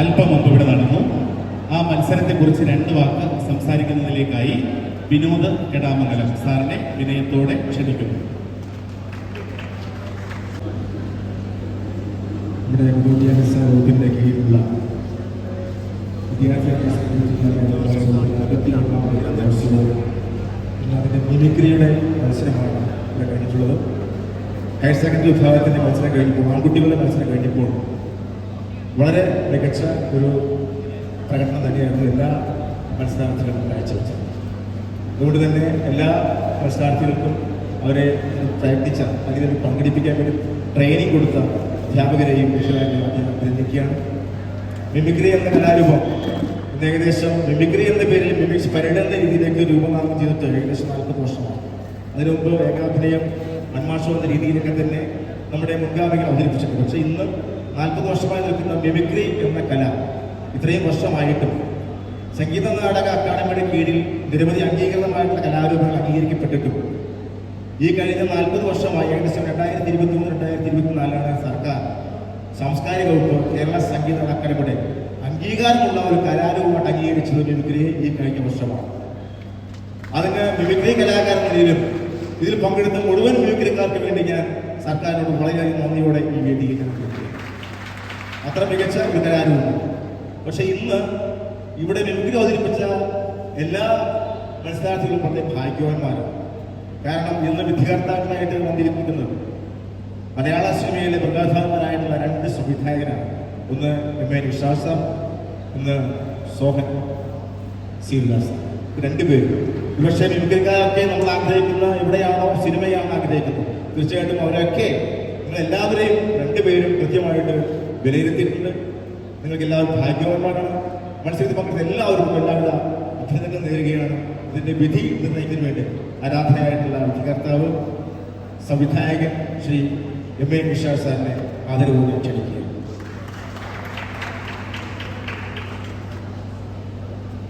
അല്പം മുമ്പ് ഇവിടെ നടന്നു. ആ മത്സരത്തെക്കുറിച്ച് രണ്ട് വാക്ക് സംസാരിക്കുന്നതിലേക്കായി വിനോദ് കെടാമംഗലം സാറിനെ വിനയത്തോടെ ക്ഷണിക്കുന്നു. നമ്മുടെ വിദ്യാഭ്യാസ വകുപ്പിന്റെ കീഴിലുള്ള വിദ്യാഭ്യാസ അതിന്റെ മിമിക്രിയുടെ മത്സരമാണ് ഇവിടെ കഴിഞ്ഞിട്ടുള്ളത്. ഹയർ സെക്കൻഡറി വിഭാഗത്തിന്റെ മത്സരം കഴിഞ്ഞപ്പോൾ ആൺകുട്ടികളുടെ മത്സരം കഴിഞ്ഞപ്പോൾ വളരെ മികച്ച ഒരു പ്രകടനം തന്നെയായിരുന്നു എല്ലാ മത്സരാർത്ഥികളും കാഴ്ചവെച്ചത്. അതുകൊണ്ട് തന്നെ എല്ലാ മത്സരാർത്ഥികൾക്കും അവരെ പ്രയത്നിച്ച അല്ലെങ്കിൽ പങ്കെടുപ്പിക്കാൻ വേണ്ടി ട്രെയിനിങ് കൊടുത്ത അധ്യാപകരെയും രക്ഷിതാക്കളെയും അഭിനന്ദിക്കുകയാണ്. മിമിക്രി എന്ന കലാരൂപം ഇന്ന് ഏകദേശം മിമിക്രി എന്ന പേരിൽ മിമിക്സ് പരേഡ് രീതിയിലേക്ക് രൂപനാമം ചെയ്തിട്ട് ഏകദേശം നാൽപ്പത് വർഷമാണ് അതിനു മുമ്പ് ഏകാഭിനയം അന്മാഷം എന്ന രീതിയിലൊക്കെ തന്നെ നമ്മുടെ മുൻഗാമികൾ അവതരിപ്പിച്ചിട്ടുണ്ട്. പക്ഷേ ഇന്ന് നാൽപ്പത് വർഷമായി നിൽക്കുന്ന മിമിക്രി എന്ന കല ഇത്രയും വർഷമായിട്ടും സംഗീത നാടക അക്കാദമിയുടെ കീഴിൽ നിരവധി അംഗീകൃതമായിട്ടുള്ള കലാരൂപങ്ങൾ അംഗീകരിക്കപ്പെട്ടിട്ടും ഈ കഴിഞ്ഞ നാൽപ്പത് വർഷമായി ഏകദേശം രണ്ടായിരത്തി ഇരുപത്തി മൂന്ന് രണ്ടായിരത്തി ഇരുപത്തിനാലാണ് സർക്കാർ സാംസ്കാരിക വകുപ്പ് കേരള സംഗീത അക്കാദമിയുടെ അംഗീകാരമുള്ള ഒരു കലാരൂപമായിട്ട് അംഗീകരിച്ചത് മിമിക്രിയെ ഈ കഴിഞ്ഞ വർഷമാണ് അതിന് മിമിക്രി കലാകാരൻ നിലയിലും ഇതിൽ പങ്കെടുത്ത മുഴുവൻ മിമിക്രിക്കാർക്ക് വേണ്ടി ഞാൻ സർക്കാരിനോട് വളരെയധികം നന്ദിയോടെ ഈ വേദിയിൽ ഞാൻ. അത്ര മികച്ച വിതരാനും പക്ഷെ ഇന്ന് ഇവിടെ മിമിക്രി അവതരിപ്പിച്ച എല്ലാ മത്സരാർത്ഥികളും വളരെ ഭാഗ്യവാന്മാരാണ്. കാരണം ഇന്ന് വിദ്യാർത്ഥാക്കളായിട്ട് വന്നിരിക്കുന്നത് മലയാള സിനിമയിലെ പ്രഗാധാന്മാരായിട്ടുള്ള രണ്ട് സംവിധായകരാണ്. ഒന്ന് എം എ വിശ്വാസ ഒന്ന് സോഹൻ സീനിവാസ് രണ്ടുപേരും. പക്ഷേ മിമിക്രിക്കാരൊക്കെ നമ്മൾ ആഗ്രഹിക്കുന്ന എവിടെയാണോ സിനിമയാണോ ആഗ്രഹിക്കുന്നത്? തീർച്ചയായിട്ടും അവരൊക്കെ നിങ്ങൾ എല്ലാവരെയും രണ്ടുപേരും കൃത്യമായിട്ട് വിലയിരുത്തിയിട്ടുണ്ട്. നിങ്ങൾക്ക് എല്ലാവരും ഭാഗ്യവാന്മാരാണ്. മത്സരത്തിൽ പങ്കെടുത്ത എല്ലാവർക്കും എല്ലാവിധ അഭ്യർത്ഥന നേരുകയാണ്. ഇതിന്റെ വിധി നിർണയിക്കുന്നതിന് വേണ്ടി ആരാധനയായിട്ടുള്ള വിധികർത്താവ് സംവിധായകൻ ശ്രീ എം എ നിഷാദ് സാറിനെ ആദരവോടെ ക്ഷണിക്കുക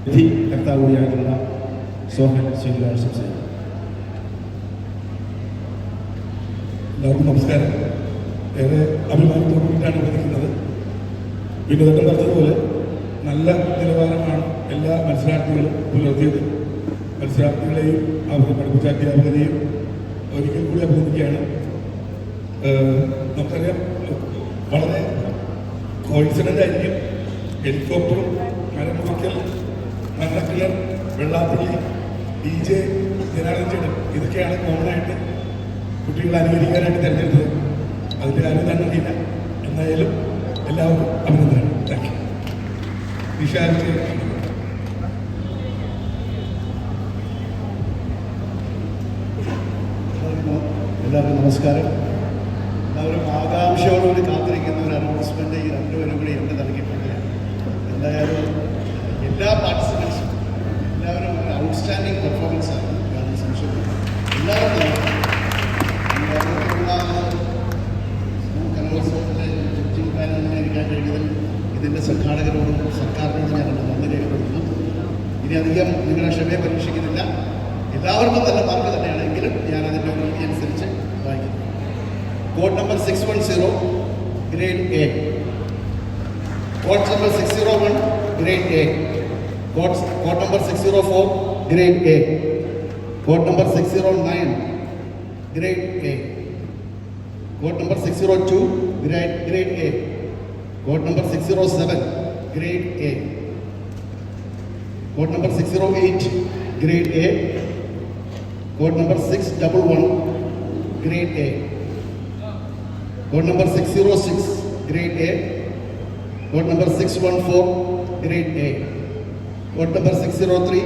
വിധി കർത്താവ് കൂടിയായിട്ടുള്ള സോഹൻ ശ്രീലാൽ സംസാരിക്കും എല്ലാവർക്കും നമസ്കാരം. ഏറെ അഭിമാനത്തോടുകൂടിയിട്ടാണ് ഇവിടെ നിൽക്കുന്നത് വിനോദം പറഞ്ഞതുപോലെ നല്ല നിലവാരമാണ് എല്ലാ മത്സരാർത്ഥികളും പുലർത്തിയത്. മത്സരാർത്ഥികളെയും അവരെ പഠിപ്പിച്ച അധ്യാപകരെയും ഒരിക്കൽ കൂടി അഭിനന്ദിക്കുകയാണ്. നമുക്കറിയാം വളരെ കോൺഫിഡന്റ് ആയിരിക്കും. ഹെലികോപ്റ്ററും മരമുറിക്കൽ മരണക്കിളർ വെള്ളാപ്പള്ളി ഡി ജെ ജനാർദ്ദൻ ഇതൊക്കെയാണ് കോമണായിട്ട് കുട്ടികളെ അനുകരിക്കാനായിട്ട് തിരഞ്ഞെടുത്തത്. അതിന്റെ കാര്യം തന്നെ അറിയില്ല. എന്നായാലും എല്ലാവർക്കും അഭിനന്ദനം താങ്ക് യു നിഷാദിച്ച് എല്ലാവർക്കും നമസ്കാരം. എല്ലാവരും ആകാംക്ഷയോടുകൂടി കാത്തിരിക്കുന്ന ഒരു അനൗൺസ്മെന്റ് ഈ സംഘാടകരോടും സർക്കാരിനോടും ഞാൻ എന്റെ നന്ദി രേഖപ്പെടുത്തുന്നു ഇനി അധികം നിങ്ങളുടെ ക്ഷമയെ പരീക്ഷിക്കുന്നില്ല. എല്ലാവർക്കും തന്നെ മാർക്ക് തന്നെയാണെങ്കിലും ഞാൻ അതിന്റെ രീതി അനുസരിച്ച് വായിക്കുന്നു. Code number six one zero grade A code number six zero one grade A code code number six zero four grade A code number six zero nine grade A code number six zero two grade grade A Code number 607, grade A. Code number 608, grade A. Code number 611, grade A. Code number 606, grade A. Code number 614, grade A. Code number 603,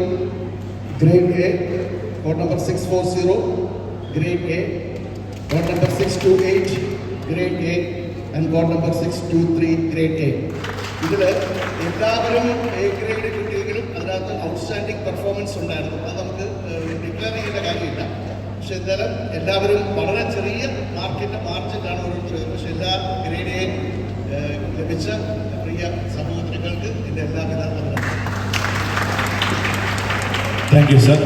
grade A. Code number 640, grade A. Code number 628, grade A. And code number six two three grade A ഇതിൽ എല്ലാവരും A grade കിട്ടിയെങ്കിലും അതിനകത്ത് outstanding performance ഉണ്ടായിരുന്നു. അത് നമുക്ക് declare ചെയ്യേണ്ട കാര്യമില്ല. പക്ഷെ എന്തായാലും എല്ലാവരും വളരെ ചെറിയ മാർക്കിന്റെ മാർജിനാണ് ഓരോരുത്തരും പക്ഷെ എല്ലാ ഗ്രേഡ് എ ലഭിച്ച പ്രിയ സമൂഹത്തിനങ്ങൾക്ക് എന്റെ എല്ലാവിധ താങ്ക് യു സർ